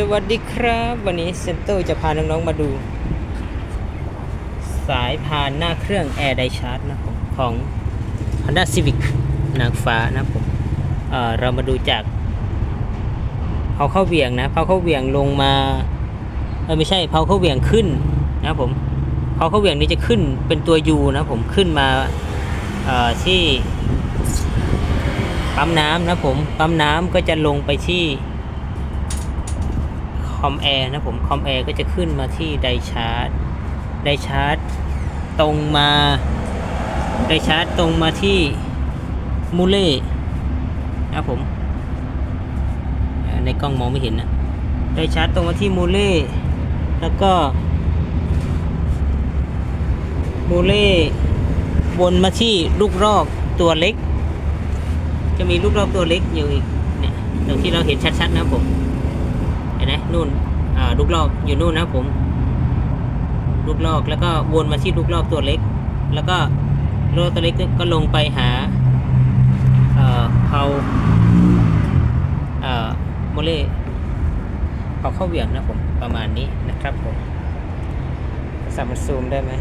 สวัสดีครับ วันนี้เซนเตอร์จะพาน้องๆมาดู สายพานหน้าเครื่อง Air Die Charge นะครับผมของ Honda Civic นางฟ้านะครับผมเออเรามาดูจากเผาเข้าเวียงนะเผาเข้าเวียงลงมาเออไม่ใช่เผาเข้าเวียงขึ้นนะครับผมเผาเข้าเวียงนี้จะขึ้นเป็นตัว U นะครับผมขึ้นมาที่ปั๊มน้ำนะครับผมปั๊มน้ำก็จะลงไปที่ คอมแอร์นะผมคอมแอร์ก็จะขึ้นมาที่ไดชาร์จไดชาร์จตรงมาไดชาร์จตรงมาที่มูเล่นะผมในกล้องมองไม่เห็นนะไดชาร์จตรงมาที่มูเล่แล้วก็มูเล่วนมาที่ลูกรอกตัวเล็ก จะมีลูกรอกตัวเล็กอยู่อีกเนี่ยตรงที่เราเห็นชัดๆนะผม ไหมนู่นลูกลอกอยู่นู่นนะผมลูกลอกแล้วก็วนมาที่ลูกลอกตัวเล็ก แล้วก็ลูกลอกตัวเล็กก็ลงไปหาเอ่อเผาเอ่อโมเล่เผาเข้าเหวี่ยงนะผมประมาณนี้นะครับผมสามารถซูมได้ไหม